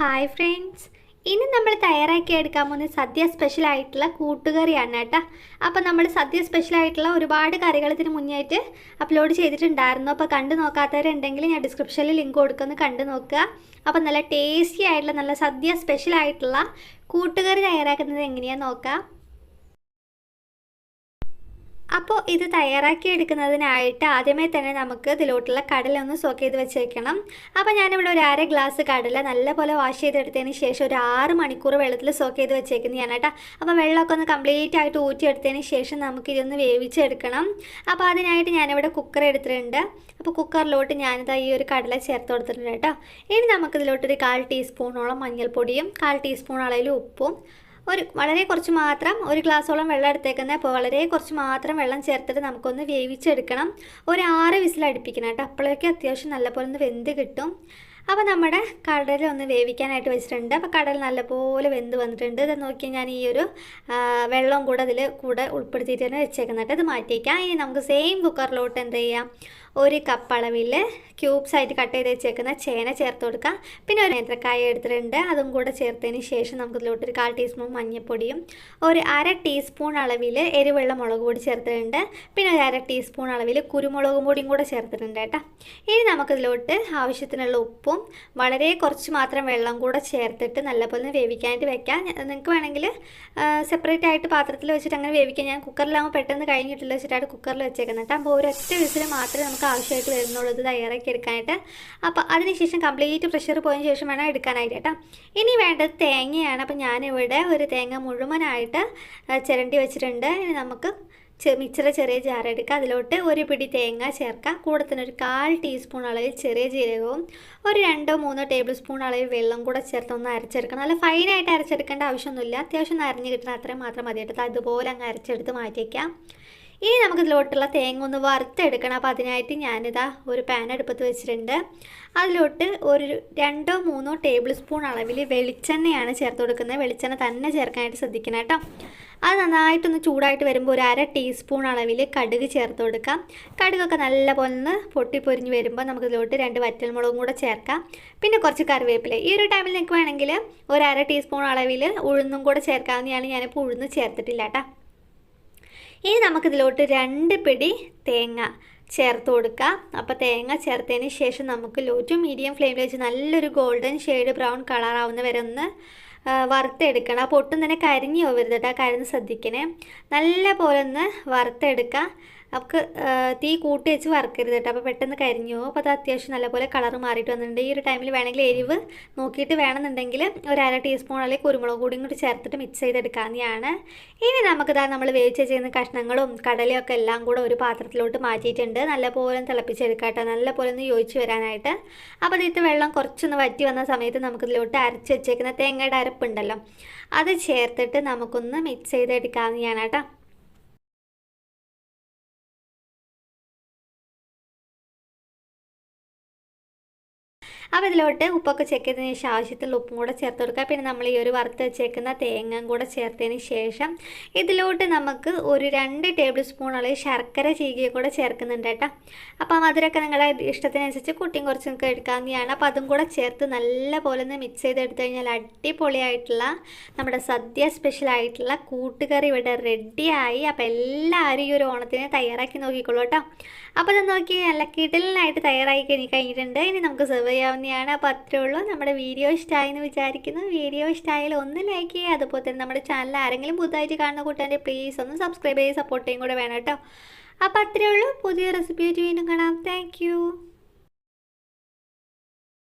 Hi friends ഇനി നമ്മൾ തയ്യാറാക്കി എടുക്കാൻ പോകുന്ന സദ്യ സ്പെഷ്യൽ ആയിട്ടുള്ള കൂട്ടുകറിയാണ് കേട്ടോ. അപ്പോൾ നമ്മൾ സദ്യ സ്പെഷ്യൽ ആയിട്ടുള്ള ഒരുപാട് കറികൾ ഇതിന് മുന്നേറ്റ് അപ്ലോഡ് ചെയ്തിട്ടുണ്ടായിരുന്നു. അപ്പോൾ കണ്ടു നോക്കാത്തവരുണ്ടെങ്കിൽ ഞാൻ ഡിസ്ക്രിപ്ഷനിൽ ലിങ്ക് കൊടുക്കുന്നു കണ്ടു നോക്കുക. അപ്പോൾ നല്ല ടേസ്റ്റി ആയിട്ടുള്ള നല്ല സദ്യ സ്പെഷ്യൽ ആയിട്ടുള്ള കൂട്ടുകറി തയ്യാറാക്കുന്നത് എങ്ങനെയാണെന്ന് നോക്കാം. അപ്പോൾ ഇത് തയ്യാറാക്കി എടുക്കുന്നതിനായിട്ട് ആദ്യമേ തന്നെ നമുക്ക് ഇതിലോട്ടുള്ള കടല ഒന്ന് സോക്ക് ചെയ്ത് വെച്ചേക്കണം. അപ്പോൾ ഞാനിവിടെ ഒരു അര ഗ്ലാസ് കടല നല്ലപോലെ വാഷ് ചെയ്തെടുത്തതിന് ശേഷം ഒരു ആറ് മണിക്കൂർ വെള്ളത്തിൽ സോക്ക് ചെയ്ത് ഞാൻ കേട്ടോ. അപ്പോൾ വെള്ളമൊക്കെ ഒന്ന് കംപ്ലീറ്റ് ആയിട്ട് ഊറ്റിയെടുത്തതിന് ശേഷം നമുക്ക് ഇതൊന്ന് വേവിച്ചെടുക്കണം. അപ്പോൾ അതിനായിട്ട് ഞാനിവിടെ കുക്കർ എടുത്തിട്ടുണ്ട്. അപ്പോൾ കുക്കറിലോട്ട് ഞാനിത് ഈ ഒരു കടല ചേർത്ത് കൊടുത്തിട്ടുണ്ട് കേട്ടോ. ഇനി നമുക്കിതിലോട്ടൊരു കാൽ ടീസ്പൂണോളം മഞ്ഞൾപ്പൊടിയും കാൽ ടീസ്പൂൺ അളവിൽ ഉപ്പും ഒരു വളരെ കുറച്ച് മാത്രം ഒരു ഗ്ലാസ്സോളം വെള്ളം എടുത്തേക്കുന്നത് അപ്പോൾ വളരെ കുറച്ച് മാത്രം വെള്ളം ചേർത്തിട്ട് നമുക്കൊന്ന് വേവിച്ചെടുക്കണം. ഒരു ആറ് വിസിൽ അടുപ്പിക്കണം കേട്ടോ. അപ്പോഴേക്കും അത്യാവശ്യം നല്ലപോലെ ഒന്ന് വെന്ത് കിട്ടും. അപ്പോൾ നമ്മുടെ കടൽ ഒന്ന് വേവിക്കാനായിട്ട് വെച്ചിട്ടുണ്ട്. അപ്പോൾ കടൽ നല്ലപോലെ വെന്ത് വന്നിട്ടുണ്ട്. ഇത് നോക്കി ഞാൻ ഈ ഒരു വെള്ളം കൂടെ അതിൽ കൂടെ ഉൾപ്പെടുത്തിയിട്ട് തന്നെ വെച്ചേക്കുന്നുണ്ട്. ഇത് മാറ്റിയേക്കാം. ഇനി നമുക്ക് സെയിം കുക്കറിലോട്ട് എന്ത് ചെയ്യാം? ഒരു കപ്പ് അളവിൽ ക്യൂബ്സ് ആയിട്ട് കട്ട് ചെയ്ത് വെച്ചേക്കുന്ന ചേന ചേർത്ത് കൊടുക്കാം. പിന്നെ ഒരു നേന്ത്രക്കായ എടുത്തിട്ടുണ്ട്. അതും കൂടെ ചേർത്തതിന് ശേഷം നമുക്ക് ഇതിലോട്ട് ഒരു കാൽ ടീസ്പൂൺ മഞ്ഞൾപ്പൊടിയും ഒരു അര ടീസ്പൂൺ അളവിൽ എരിവെള്ള മുളക് പൊടി ചേർത്തിട്ടുണ്ട്. പിന്നെ ഒരു അര ടീസ്പൂൺ അളവിൽ കുരുമുളകും പൊടിയും കൂടെ ചേർത്തിട്ടുണ്ട് കേട്ടോ. ഇനി നമുക്കിതിലോട്ട് ആവശ്യത്തിനുള്ള ഉപ്പും വളരെ കുറച്ച് മാത്രം വെള്ളം കൂടെ ചേർത്തിട്ട് നല്ലപോലെ വേവിക്കാനായിട്ട് വെക്കാം. നിങ്ങൾക്ക് വേണമെങ്കിൽ സെപ്പറേറ്റ് ആയിട്ട് പാത്രത്തിൽ വെച്ചിട്ട് അങ്ങനെ വേവിക്കാം. ഞാൻ കുക്കറിലാകുമ്പോൾ പെട്ടെന്ന് കഴിഞ്ഞിട്ടില്ല വെച്ചിട്ടാണ് കുക്കറിൽ വെച്ചേക്കുന്നത്. കേട്ടോ. അപ്പോൾ ഒരൊറ്റ വിസിൽ മാത്രമേ നമുക്ക് ആവശ്യമായിട്ട് വരുന്നുള്ളൂ ഇത് തയ്യാറാക്കി എടുക്കാനായിട്ട്. അപ്പോൾ അതിനുശേഷം കംപ്ലീറ്റ് പ്രഷർ പോയതിന് ശേഷം വേണം എടുക്കാനായിട്ട് കേട്ടോ. ഇനി വേണ്ടത് തേങ്ങയാണ്. അപ്പോൾ ഞാനിവിടെ ഒരു തേങ്ങ മുഴുവനായിട്ട് ചിരണ്ടി വെച്ചിട്ടുണ്ട്. ഇനി നമുക്ക് മിക്സറ ചെറിയ ജാർ എടുക്കുക. അതിലോട്ട് ഒരു പിടി തേങ്ങ ചേർക്കുക. കൂടെ തന്നെ ഒരു കാൽ ടീസ്പൂൺ അളവിൽ ചെറിയ ജീരകവും ഒരു രണ്ടോ മൂന്നോ ടേബിൾ സ്പൂൺ അളവിൽ വെള്ളം കൂടെ ചേർത്ത് ഒന്ന് അരച്ചെടുക്കണം. നല്ല ഫൈനായിട്ട് അരച്ചെടുക്കേണ്ട ആവശ്യമൊന്നുമില്ല. അത്യാവശ്യം അരഞ്ഞ് കിട്ടണം അത്രയും മാത്രം മതി എടുത്ത് അതുപോലെ അങ്ങ് അരച്ചെടുത്ത് മാറ്റിയേക്കാം. ഇനി നമുക്ക് ഇതിലോട്ടുള്ള തേങ്ങ ഒന്ന് വറുത്തെടുക്കണം. അപ്പോൾ അതിനായിട്ട് ഞാനിതാ ഒരു പാൻ അടുപ്പത്ത് വെച്ചിട്ടുണ്ട്. അതിലോട്ട് ഒരു രണ്ടോ മൂന്നോ ടേബിൾ സ്പൂൺ അളവിൽ വെളിച്ചെണ്ണയാണ് ചേർത്ത് കൊടുക്കുന്നത്. വെളിച്ചെണ്ണ തന്നെ ചേർക്കാനായിട്ട് ശ്രദ്ധിക്കണം കേട്ടോ. അത് നന്നായിട്ടൊന്ന് ചൂടായിട്ട് വരുമ്പോൾ ഒരു അര ടീസ്പൂൺ അളവിൽ കടുക് ചേർത്ത് കൊടുക്കാം. കടുകൊക്കെ നല്ലപോലെ ഒന്ന് പൊട്ടിപ്പൊരിഞ്ഞ് വരുമ്പോൾ നമുക്ക് ഇതിലോട്ട് രണ്ട് വറ്റൽമുളകും കൂടെ ചേർക്കാം. പിന്നെ കുറച്ച് കറിവേപ്പില. ഈ ഒരു ടൈമിൽ നിങ്ങൾക്ക് വേണമെങ്കിൽ ഒരു അര ടീസ്പൂൺ അളവിൽ ഉഴുന്നും കൂടെ ചേർക്കാവുന്നതാണ് ഞാനിപ്പോൾ ഉഴുന്ന് ചേർത്തിട്ടില്ല കേട്ടോ. ഇനി നമുക്കിതിലോട്ട് രണ്ട് പിടി തേങ്ങ ചേർത്ത് കൊടുക്കുക അപ്പോൾ തേങ്ങ ചേർത്തതിന് ശേഷം നമുക്ക് ലോ ടു മീഡിയം ഫ്ലെയിമിൽ വെച്ച് നല്ലൊരു ഗോൾഡൻ ഷെയ്ഡ് ബ്രൗൺ കളർ ആവുന്ന വരെ ഒന്ന് വറുത്തെടുക്കണം. അപ്പോൾ ഒട്ടും തന്നെ കരിഞ്ഞു പോകരുത് കേട്ടോ കരിഞ്ഞ് ശ്രദ്ധിക്കണേ. നല്ല പോലെ ഒന്ന് വറുത്തെടുക്കുക നമുക്ക് തീ കൂട്ടി വെച്ച് വറക്കരുത് കേട്ടോ. അപ്പോൾ പെട്ടെന്ന് കരിഞ്ഞു അപ്പോൾ അത് അത്യാവശ്യം നല്ലപോലെ കളർ മാറിയിട്ട് വന്നിട്ടുണ്ട്. ഈ ഒരു ടൈമിൽ വേണമെങ്കിൽ എരിവ് നോക്കിയിട്ട് വേണമെന്നുണ്ടെങ്കിൽ ഒരു അര ടീസ്പൂൺ അല്ലെങ്കിൽ കുരുമുളക് കൂടി കൂടി ചേർത്തിട്ട് മിക്സ് ചെയ്തെടുക്കാവുന്നതാണ്. ഇനി നമുക്കിതാ നമ്മൾ വേവിച്ച് ചെയ്യുന്ന കഷ്ണങ്ങളും കടലയും ഒക്കെ എല്ലാം കൂടെ ഒരു പാത്രത്തിലോട്ട് മാറ്റിയിട്ടുണ്ട്. നല്ലപോലെ തിളപ്പിച്ചെടുക്കാം കേട്ടോ. നല്ലപോലെ ഒന്ന് യോജിച്ച് വരാനായിട്ട്. അപ്പോൾ ഇതിട്ട് വെള്ളം കുറച്ചൊന്ന് വറ്റി വന്ന സമയത്ത് നമുക്കിതിലോട്ട് അരച്ച് വെച്ചേക്കുന്ന തേങ്ങയുടെ അരപ്പുണ്ടല്ലോ അത് ചേർത്തിട്ട് നമുക്കൊന്ന് മിക്സ് ചെയ്തെടുക്കാവുന്നതാണ് കേട്ടോ. അപ്പോൾ ഇതിലോട്ട് ഉപ്പൊക്കെ ചെക്ക് ചെയ്തതിന് ശേഷം ആവശ്യത്തിൽ ഉപ്പും കൂടെ ചേർത്ത് കൊടുക്കുക. പിന്നെ നമ്മൾ ഈ ഒരു വറുത്ത് വെച്ചേക്കുന്ന തേങ്ങയും കൂടെ ചേർത്തതിന് ശേഷം ഇതിലോട്ട് നമുക്ക് ഒരു രണ്ട് ടേബിൾ സ്പൂൺ അളവ് ശർക്കര ചീകിയും കൂടെ ചേർക്കുന്നുണ്ട് കേട്ടോ. അപ്പോൾ മധുരമൊക്കെ നിങ്ങളുടെ ഇഷ്ടത്തിനനുസരിച്ച് കുട്ടിയും കുറച്ച് നിങ്ങൾക്ക് എടുക്കാവുന്നതാണ്. അപ്പോൾ അതും കൂടെ ചേർത്ത് നല്ല പോലെ ഒന്ന് മിക്സ് ചെയ്തെടുത്തു കഴിഞ്ഞാൽ അടിപൊളിയായിട്ടുള്ള നമ്മുടെ സദ്യ സ്പെഷ്യൽ ആയിട്ടുള്ള കൂട്ടുകറി ഇവിടെ റെഡിയായി അപ്പോൾ എല്ലാവരും ഈ ഒരു ഓണത്തിന് തയ്യാറാക്കി നോക്കിക്കോളൂ കേട്ടോ. അപ്പോൾ അത് നോക്കി നല്ല കിടലിനായിട്ട് തയ്യാറാക്കി കഴിഞ്ഞിട്ടുണ്ട്. ഇനി നമുക്ക് സെർവ് ചെയ്യാവുന്ന തന്നെയാണ് അപ്പോൾ അത്രേ ഉള്ളൂ. നമ്മുടെ വീഡിയോ ഇഷ്ടമായി എന്ന് വിചാരിക്കുന്നു. വീഡിയോ ഇഷ്ടമായാലും ഒന്ന് ലൈക്ക് ചെയ്യുക. അതുപോലെ തന്നെ നമ്മുടെ ചാനൽ ആരെങ്കിലും പുതുതായിട്ട് കാണുന്ന കൂട്ടാന്റെ പ്ലീസ് ഒന്ന് സബ്സ്ക്രൈബ് ചെയ്ത് സപ്പോർട്ട് ചെയ്യും കൂടെ വേണം കേട്ടോ. അപ്പോൾ അത്രേ ഉള്ളൂ. പുതിയ റെസിപ്പി വീണ്ടും കാണാം. താങ്ക്